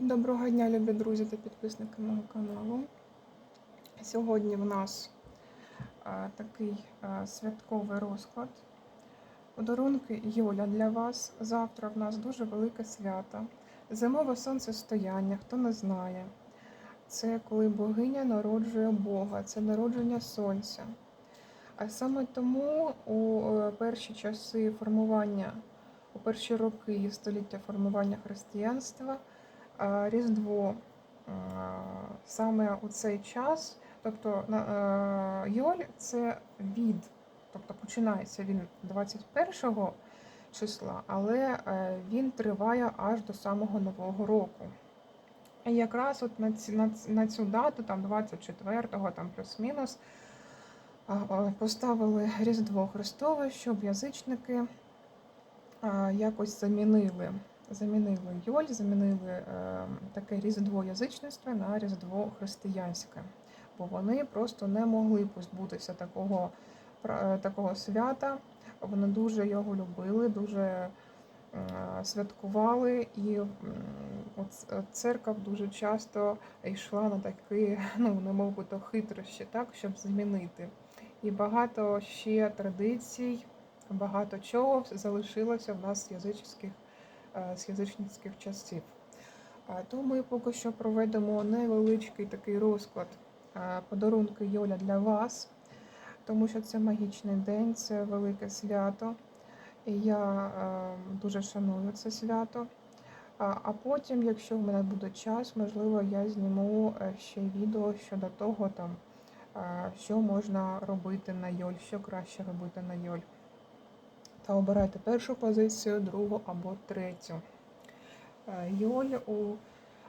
Доброго дня, любі друзі та підписники мого каналу. Сьогодні в нас а, такий а, святковий розклад. Подарунки Юля для вас. Завтра в нас дуже велике свято. Зимове сонцестояння, хто не знає. Це коли богиня народжує Бога, це народження сонця. А саме тому у е, перші часи формування, у перші роки і століття формування християнства. А, Різдво саме у цей час, тобто е, Йоль це від, тобто починається він 21 числа, але е, він триває аж до самого Нового року. І якраз от на, ці, на, на цю дату, там 24-го, там плюс-мінус, поставили Різдво Христове, щоб язичники якось замінили замінили Йоль, замінили е, таке різдво язичництва на різдво християнське, бо вони просто не могли позбутися такого, е, такого свята. Вони дуже його любили, дуже е, святкували, і от е, церква дуже часто йшла на такі, ну не би то хитрощі, так, щоб змінити. І багато ще традицій, багато чого залишилося в нас е, з язичницьких часів. То ми поки що проведемо невеличкий такий розклад е, подарунки Йоля для вас, тому що це магічний день, це велике свято. І я е, дуже шаную це свято. А потім, якщо в мене буде час, можливо, я зніму е, ще відео щодо того, там, е, що можна робити на Йоль, що краще робити на Йоль. Та обирайте першу позицію, другу або третю. Е, Йоль у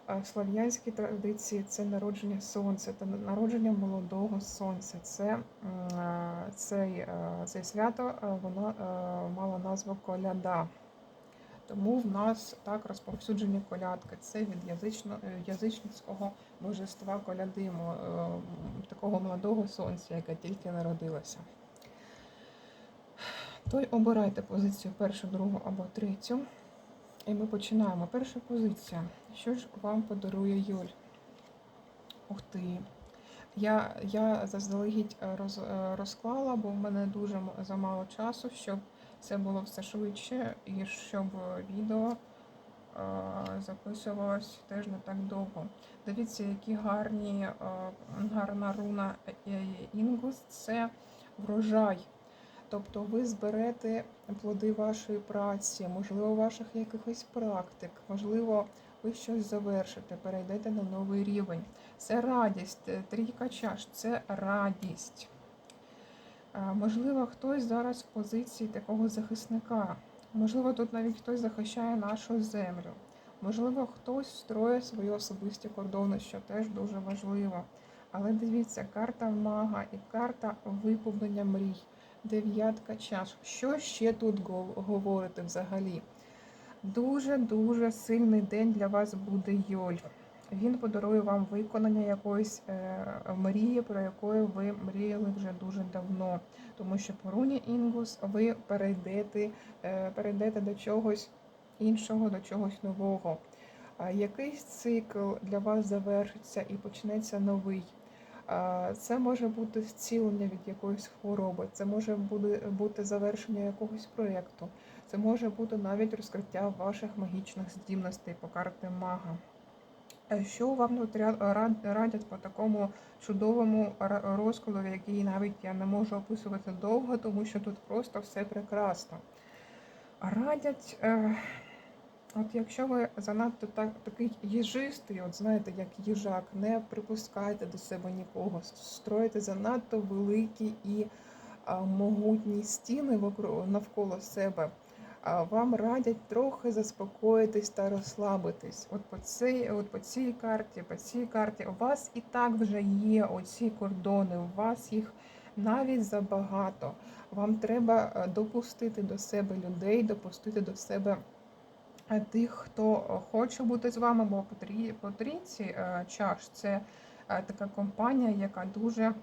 е, слав'янській традиції це народження сонця, та народження молодого сонця. Це, е, цей, е, це свято е, воно е, мало назву коляда. Тому в нас так розповсюджені колядки. Це від е, язичницького божества колядиму, е, такого молодого сонця, яке тільки народилося. То й обирайте позицію першу, другу або третю. І ми починаємо. Перша позиція. Що ж вам подарує Юль? Ух ти. Я, я заздалегідь е, роз, е, розклала, бо в мене дуже замало часу, щоб це було все швидше і щоб відео е, записувалось теж не так довго. Дивіться, які гарні, гарна руна Інгус це врожай. Тобто ви зберете плоди вашої праці, можливо, ваших якихось практик, можливо, ви щось завершите, перейдете на новий рівень. Це радість, е, трійка чаш, це радість. Е, Можливо, хтось зараз в позиції такого захисника. Можливо, тут навіть хтось захищає нашу землю. Можливо, хтось строїть свої особисті кордони, що теж дуже важливо. Але дивіться, карта мага і карта виповнення мрій. Дев'ятка чаш. Що ще тут говорити взагалі? Дуже-дуже сильний день для вас буде Йоль. Він подарує вам виконання якоїсь е, мрії, про якої ви мріяли вже дуже давно. Тому що по руні Інгус ви перейдете, е, перейдете до чогось іншого, до чогось нового. Якийсь цикл для вас завершиться і почнеться новий. Це може бути зцілення від якоїсь хвороби, це може бути, завершення якогось проєкту, це може бути навіть розкриття ваших магічних здібностей по карти мага. Е, Що вам тут радять по такому чудовому розкладу, який навіть я не можу описувати довго, тому що тут просто все прекрасно. Радять, е, от якщо ви занадто так, такий їжистий, от знаєте, як їжак, не припускайте до себе нікого, строїте занадто великі і а, могутні стіни навколо себе. А Вам радять трохи заспокоїтись та розслабитись. От по цій, от по цій карті, по цій карті, у вас і так вже є оці кордони, у вас їх навіть забагато. Вам треба е, допустити до себе людей, допустити до себе тих, хто е, хоче бути з вами, бо по трійці е, чаш це е, така компанія, яка дуже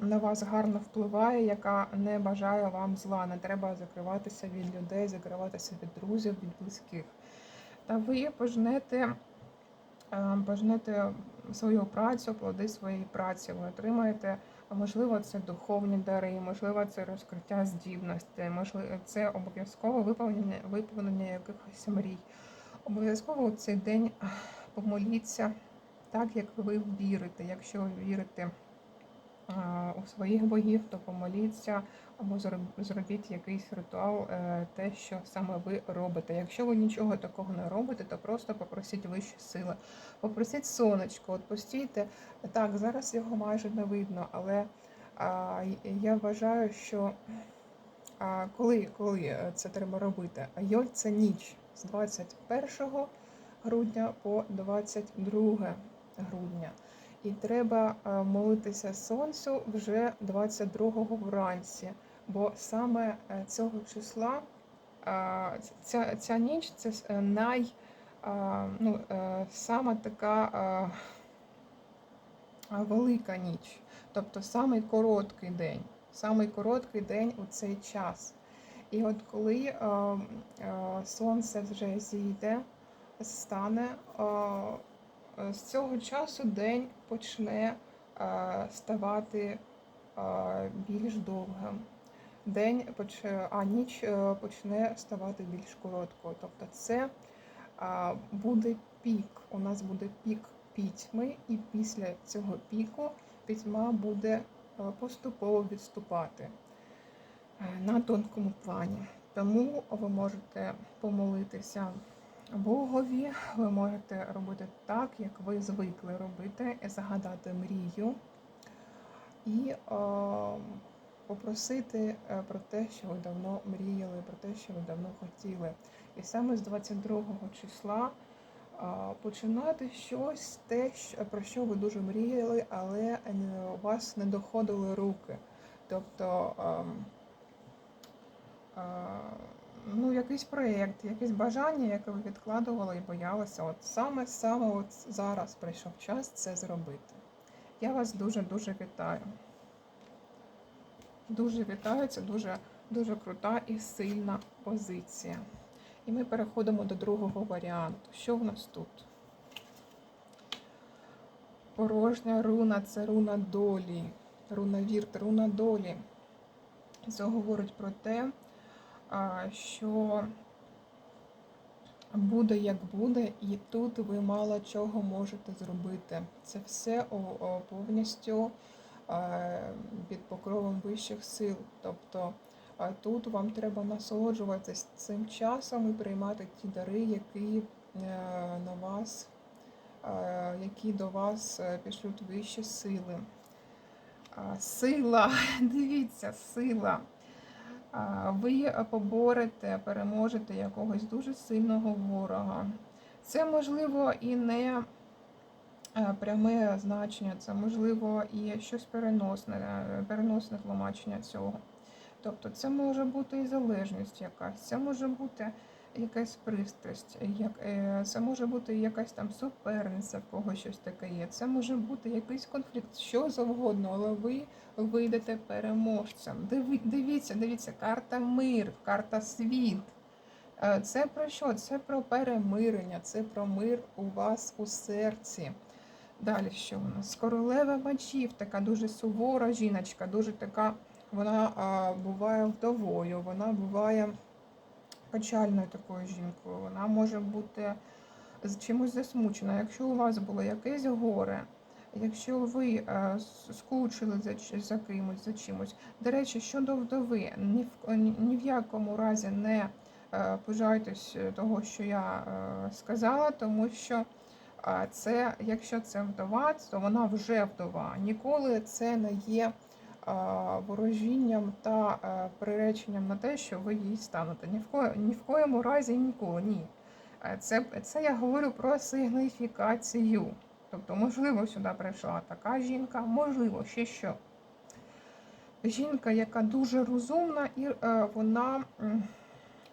на вас гарно впливає, яка не бажає вам зла. Не треба закриватися від людей, закриватися від друзів, від близьких. Та ви пожнете е, почнете свою працю, плоди своєї праці. Ви отримаєте, можливо, це духовні дари, можливо, це розкриття здібностей, можливо, це обов'язково виповнення, виповнення якихось мрій. Обов'язково у цей день помоліться так, як ви вірите. Якщо ви вірите у своїх богів, то помоліться або зробіть якийсь ритуал, е, те, що саме ви робите. Якщо ви нічого такого не робите, то просто попросіть вищі сили. Попросіть сонечко, от постійте. Так, зараз його майже не видно, але я вважаю, що коли, коли е, це треба робити? Йоль це ніч з 21 грудня по 22 грудня. І треба е, молитися сонцю вже 22-го вранці, бо саме е, цього числа е, ця, ця ніч це най, ну, е, сама така велика ніч, тобто самий короткий день, самий короткий день у цей час. І от коли сонце вже зійде, стане, з цього часу день почне е, ставати е, більш довгим. День поч- а ніч е, почне ставати більш короткою. Тобто це е, буде пік. У нас буде пік пітьми, і після цього піку пітьма буде е, поступово відступати е, на тонкому плані. Тому ви можете помолитися Богові, ви можете робити так, як ви звикли робити, загадати мрію і е, попросити е, про те, що ви давно мріяли, про те, що ви давно хотіли. І саме з 22 числа е, починати щось, те, про що ви дуже мріяли, але у вас не доходили руки. Тобто ем, е, ну, якийсь проєкт, якесь бажання, яке ви відкладували і боялися. От саме саме от зараз прийшов час це зробити. Я вас дуже-дуже вітаю. Дуже вітаю, це дуже, дуже крута і сильна позиція. І ми переходимо до другого варіанту. Що в нас тут? Порожня руна це руна долі. Руна вірт, руна долі. Це говорить про те, що буде як буде, і тут ви мало чого можете зробити. Це все повністю під покровом вищих сил. Тобто тут вам треба насолоджуватися цим часом і приймати ті дари, які е, на вас, які до вас е, пішлють вищі сили. Сила, дивіться, сила. Ви поборете, переможете якогось дуже сильного ворога. Це можливо і не е, пряме значення, це можливо і щось переносне, е, переносне тлумачення цього. Тобто це може бути і залежність якась, це може бути якась пристрасть, як, е, це може бути якась там суперниця, в кого щось таке є. Це може бути якийсь конфлікт, що завгодно, але ви вийдете переможцем. Диви- Дивіться, дивіться, карта мир, карта світ. Е, Це про що? Це про перемирення, це про мир у вас у серці. Далі що у нас? Королева мечів, така дуже сувора жіночка, дуже така, вона а, буває вдовою, вона буває печальною такою жінкою. Вона може бути з чимось засмучена. Якщо у вас було якесь горе, якщо ви е, скучили за, за кимось, за чимось. До речі, щодо вдови, ні в, ні, в якому разі не е, пожайтесь того, що я е, сказала, тому що е, це, якщо це вдова, то вона вже вдова. Ніколи це не є е, ворожінням та е, приреченням на те, що ви їй станете. Ні в, ко, ні в коєму разі ніколи, ні. Е, Це, це я говорю про сигніфікацію. Тобто, можливо, сюди прийшла така жінка, можливо, ще що. Жінка, яка дуже розумна, і е, вона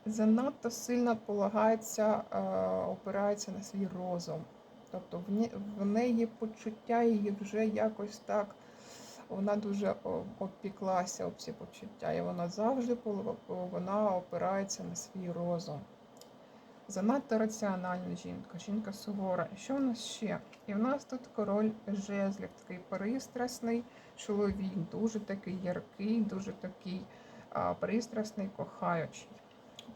занадто сильно полагається, е, опирається на свій розум. Тобто в неї почуття її вже якось так, вона дуже обпіклася об ці почуття, і вона завжди вона опирається на свій розум. занадто раціональна жінка, жінка сувора. Що в нас ще? І в нас тут король жезлів, такий пристрасний чоловік, дуже такий яркий, дуже такий а, пристрасний, кохаючий.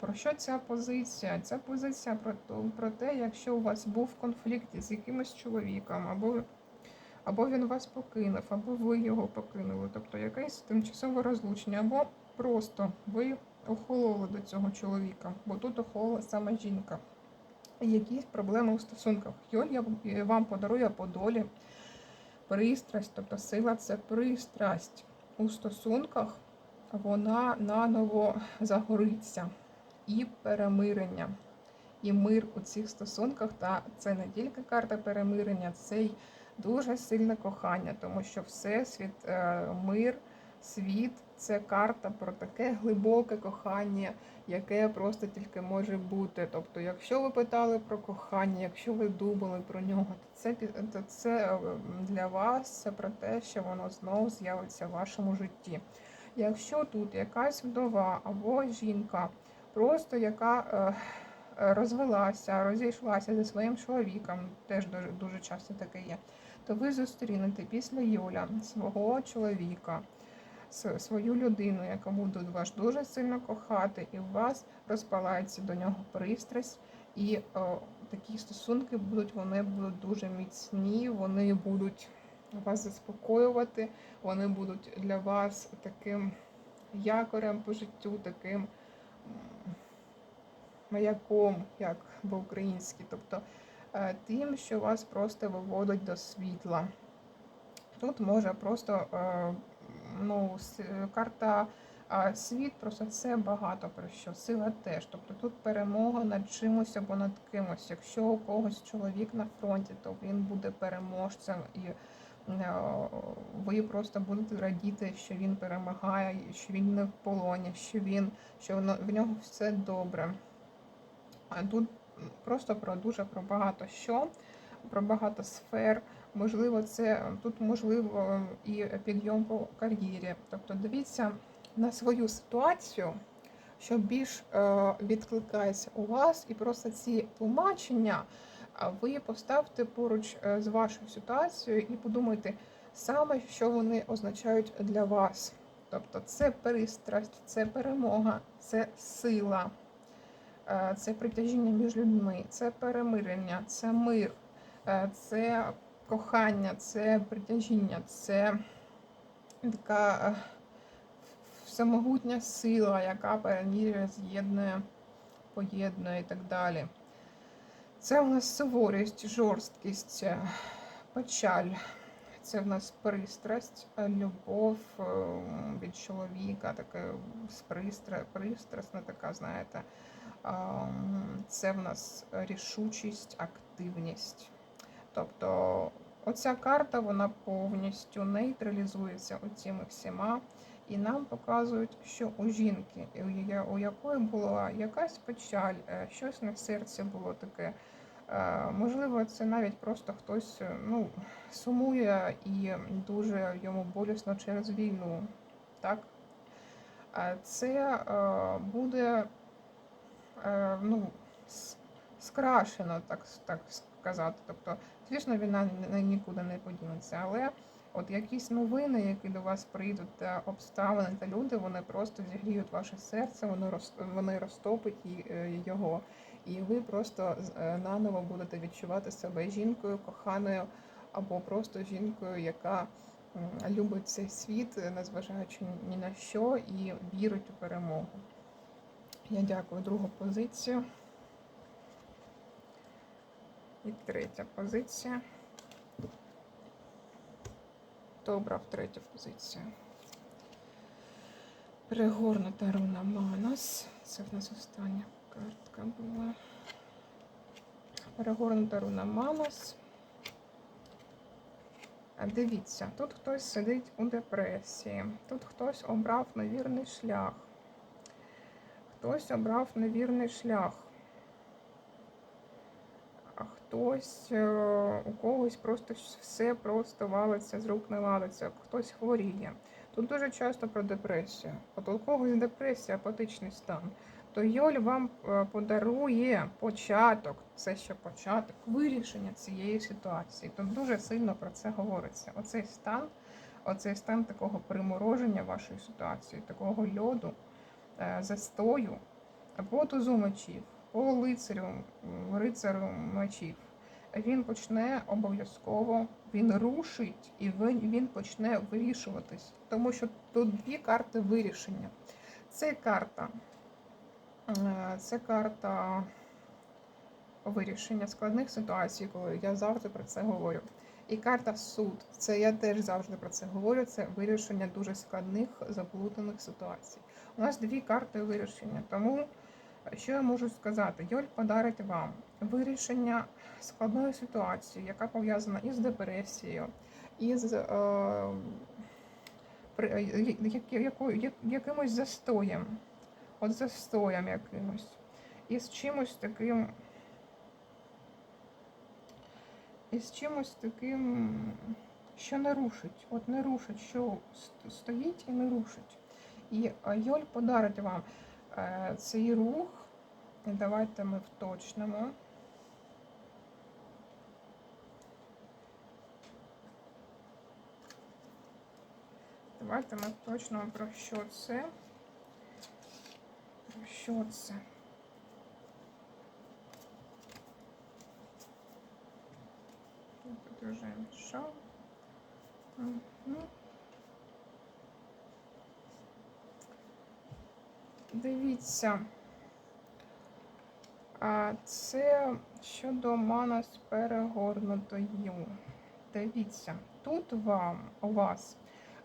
Про що ця позиція? Ця позиція про, про те, якщо у вас був конфлікт з якимось чоловіком, або, або він вас покинув, або ви його покинули, тобто якесь тимчасове розлучення, або просто ви охололи до цього чоловіка, бо тут охолола саме жінка. Якісь проблеми у стосунках. Йоль я вам подарує по долі пристрасть, тобто сила це пристрасть у стосунках, вона наново загориться і перемирення. І мир у цих стосунках, та це не тільки карта перемирення, це й дуже сильне кохання, тому що всесвіт, е, мир, світ це карта про таке глибоке кохання, яке просто тільки може бути. Тобто, якщо ви питали про кохання, якщо ви думали про нього, то це то це е, для вас це про те, що воно знову з'явиться в вашому житті. Якщо тут якась вдова або жінка, просто яка е, розвелася, розійшлася зі своїм чоловіком, теж дуже, дуже часто таке є, то ви зустрінете після Юля свого чоловіка, свою людину, яка буде вас дуже сильно кохати, і у вас розпалається до нього пристрасть, і о, такі стосунки будуть, вони будуть дуже міцні, вони будуть вас заспокоювати, вони будуть для вас таким якорем по життю, таким маяком, як по-українськи, тобто е, тим, що вас просто виводить до світла. Тут може просто е, ну, карта світ, просто це багато про що. Сила теж. Тобто тут перемога над чимось або над кимось. Якщо у когось чоловік на фронті, то він буде переможцем і е, ви просто будете радіти, що він перемагає, що він не в полоні, що він що в нього все добре. А тут просто про дуже про багато що, про багато сфер. Можливо, це тут можливо і підйом по кар'єрі. Тобто дивіться на свою ситуацію, що більш е, відкликається у вас, і просто ці тлумачення ви поставте поруч е, з вашою ситуацією і подумайте саме, що вони означають для вас. Тобто це пристрасть, це перемога, це сила, це притяжіння між людьми, це перемирення, це мир, е, це кохання, це притяжіння, це така е, всемогутня сила, яка перемірює, з'єднує, поєднує і так далі. Це у нас суворість, жорсткість, е, печаль. Це в нас пристрасть, е, любов е, від чоловіка, така пристрасна, така, знаєте. Це в нас рішучість, активність. Тобто оця карта вона повністю нейтралізується оціми всіма. І нам показують, що у жінки, у якої була якась печаль, е, щось на серці було таке. Е, Можливо, це навіть просто хтось е, ну, сумує і дуже йому болісно через війну. Так? Це буде ну, скрашено, так, так сказати. Тобто, звісно, війна нікуди не подінеться, але от якісь новини, які до вас прийдуть, та обставини та люди, вони просто зігріють ваше серце, воно роз, вони розтопить е, його. І ви просто е, наново будете відчувати себе жінкою, коханою, або просто жінкою, яка любить цей світ, е, незважаючи ні на що, і вірить у перемогу. Я дякую другу позицію. І третя позиція. Хто обрав третю позицію? Перегорнута руна Манас. Це в нас остання картка була. Перегорнута руна Манас. Дивіться, тут хтось сидить у депресії, тут хтось обрав невірний шлях. Хтось обрав невірний шлях. А хтось, е, у когось просто все просто валиться, з рук не валиться, хтось хворіє. Тут дуже часто про депресію. От у когось депресія, апатичний стан. то Йоль вам е, подарує початок, це ще початок вирішення цієї ситуації. Тут дуже сильно про це говориться. Оцей стан, оцей стан такого примороження вашої ситуації, такого льоду, застою, по тузу мечів, по лицарю, рицарю мечів. Він почне обов'язково, він рушить і він, він почне вирішуватись, тому що тут дві карти вирішення. Це карта, е, це карта вирішення складних ситуацій, коли я завжди про це говорю. І карта суд. Це я теж завжди про це говорю. Це вирішення дуже складних заплутаних ситуацій. У нас дві карти вирішення. Тому що я можу сказати? Йоль подарить вам вирішення складної ситуації, яка пов'язана із депресією, із е, е, якимось застоєм, от застоєм якимось, із чимось таким. Із чимось таким, що не рушить, от не рушить, що стоїть і не рушить. І Йоль подарить вам е, цей рух. Давайте ми вточнимо. Давайте ми вточнимо про що це. Про що це. Тут вже мішав. Мгм. Дивіться. А це щодо мана з перегорнутою. Дивіться, тут вам у вас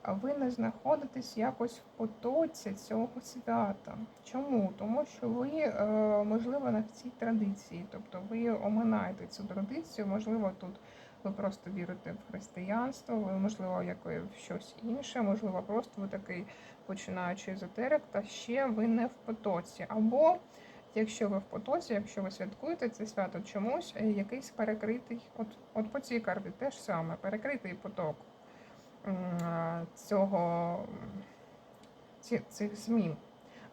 ви не знаходитесь якось в потоці цього свята. Чому? Тому що ви, е, можливо, не в цій традиції, тобто ви оминаєте цю традицію, можливо, тут ви просто вірите в християнство, ви, можливо, якої в щось інше, можливо, просто ви такий починаючий езотерик, та ще ви не в потоці. Або Якщо ви в потоці, якщо ви святкуєте це свято чомусь, е, якийсь перекритий, от, от по цій карті теж саме, перекритий поток цього, цих змін.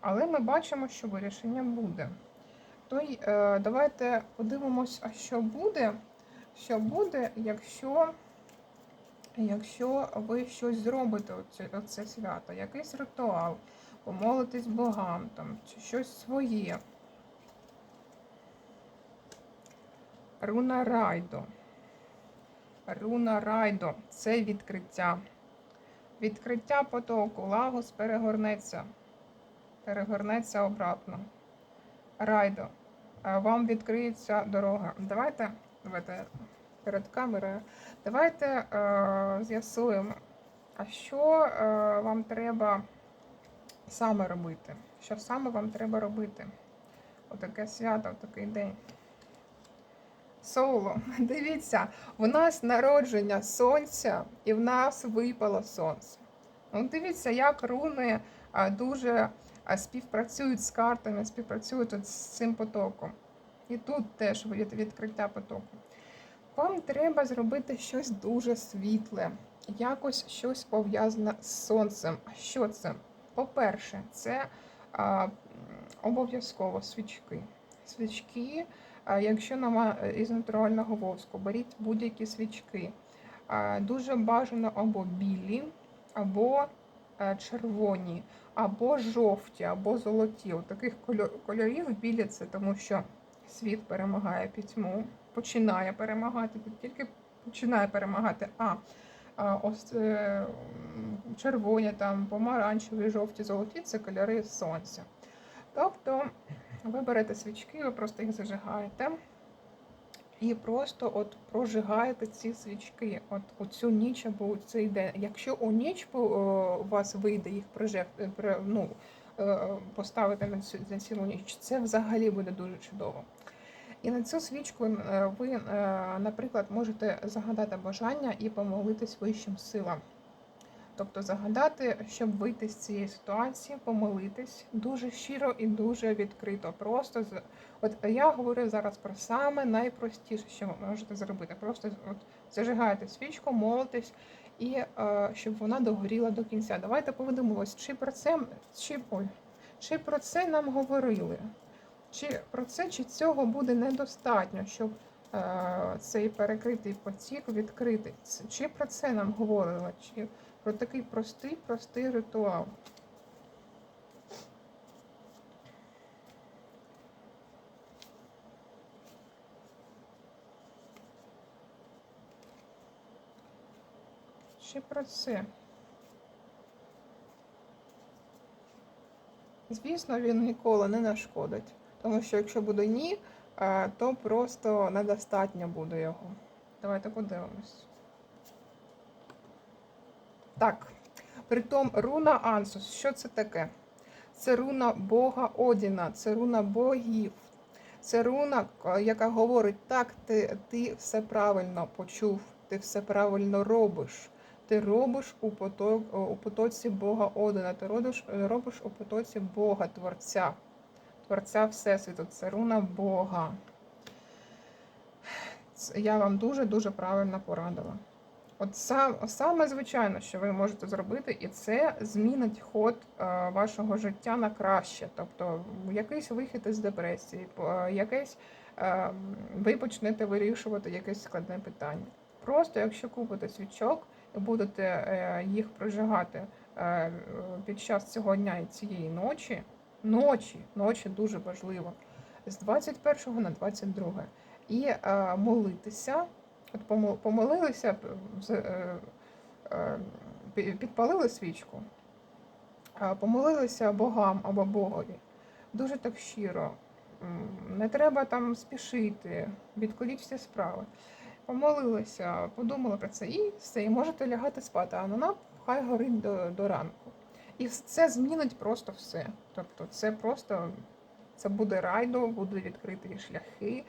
Але ми бачимо, що вирішення буде. То е, давайте подивимось, а що буде, що буде, якщо, якщо ви щось зробите оце, оце свято, якийсь ритуал, помолитесь богам, там, чи щось своє. Руна Райдо. Руна Райдо це відкриття. Відкриття потоку. Лагос перегорнеться. Перегорнеться обратно. Райдо. Вам відкриється дорога. Давайте, давайте перед камерою. Давайте е, з'ясуємо, а що е, вам треба саме робити? Що саме вам треба робити? Отаке свято, такий день. Соло, дивіться, в нас народження сонця і в нас випало сонце. Ну, дивіться, як руни дуже співпрацюють з картами, співпрацюють от з цим потоком. І тут теж від, відкриття потоку. Вам треба зробити щось дуже світле, якось щось пов'язане з сонцем. А що це? По-перше, це обов'язково свічки. Свічки. А Якщо немає із натурального воску, беріть будь-які свічки. А, Дуже бажано або білі, або е, червоні, або жовті, або золоті. От таких кольорів білі це тому, що світ перемагає пітьму, починає перемагати, тільки починає перемагати. А, ось е, червоні, там, помаранчеві, жовті, золоті це кольори сонця. Тобто ви берете свічки, ви просто їх зажигаєте і просто от прожигаєте ці свічки от у цю ніч або у цей день. Якщо у ніч у вас вийде їх прожек, ну, е, поставити на цілу ніч, це взагалі буде дуже чудово. І на цю свічку е, ви, е, наприклад, можете загадати бажання і помолитись вищим силам. Тобто загадати, щоб вийти з цієї ситуації, помолитись дуже щиро і дуже відкрито. Просто от я говорю зараз про саме найпростіше, що ви можете зробити. Просто от зажигаєте свічку, молитесь, і е, щоб вона догоріла до кінця. Давайте подивимось, чи про це чи ой, Чи про це нам говорили? Чи про це, чи цього буде недостатньо, щоб е, цей перекритий потік відкрити? Чи про це нам говорили? Чи про такий простий, простий ритуал? Чи про це? Звісно, він ніколи не нашкодить. Тому що якщо буде ні, е, то просто недостатньо буде його. Давайте подивимось. Так. Притом руна Ансус. Що це таке? Це руна Бога Одіна, це руна богів. Це руна, яка говорить, так, ти, ти все правильно почув, ти все правильно робиш. Ти робиш у, поток, у потоці Бога Одина, ти робиш, робиш у потоці Бога Творця, Творця Всесвіту, це руна Бога. Я вам дуже-дуже правильно порадила. От сам, саме звичайно, що ви можете зробити, і це змінить ход е, вашого життя на краще. Тобто якийсь вихід із депресії, по- е, ви почнете вирішувати якесь складне питання. Просто якщо купите свічок і будете е, їх прожигати під час цього дня і цієї ночі, ночі, ночі дуже важливо, з 21 на 22, і е, молитися. От помолилися, е, е, підпалили свічку, помолилися богам або Богові. Дуже так щиро. Не треба там спішити, відкладіть всі справи. Помолилися, подумали про це і все, і можете лягати спати, а вона хай горить до, до ранку. І це змінить просто все. Тобто це просто це буде райдо, будуть відкриті шляхи,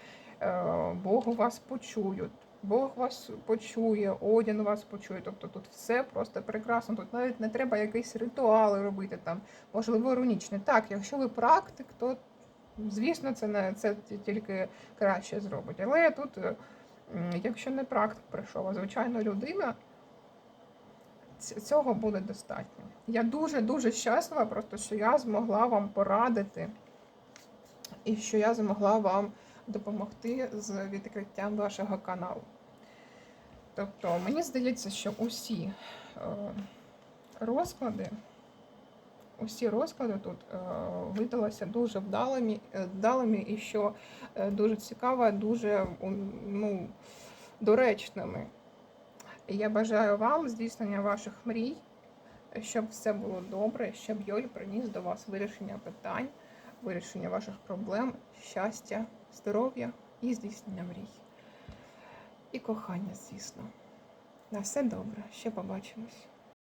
Бог вас почують. Бог вас почує, Одін вас почує. Тобто тут все просто прекрасно. Тут навіть не треба якісь ритуали робити там, можливо, рунічні. Так, якщо ви практик, то звісно, це не це тільки краще зробить. Але тут, якщо не практик прийшов, а звичайна людина, цього буде достатньо. Я дуже дуже щаслива, просто що я змогла вам порадити і що я змогла вам допомогти з відкриттям вашого каналу. Тобто, мені здається, що усі е, розклади, усі розклади тут е, видалися дуже вдалими, е, вдалими і що дуже цікаво, дуже ну, доречними. Я бажаю вам здійснення ваших мрій, щоб все було добре, щоб Йоль приніс до вас вирішення питань, вирішення ваших проблем, щастя, здоров'я і здійснення мрій. І кохання, звісно. На все добре. Ще побачимось.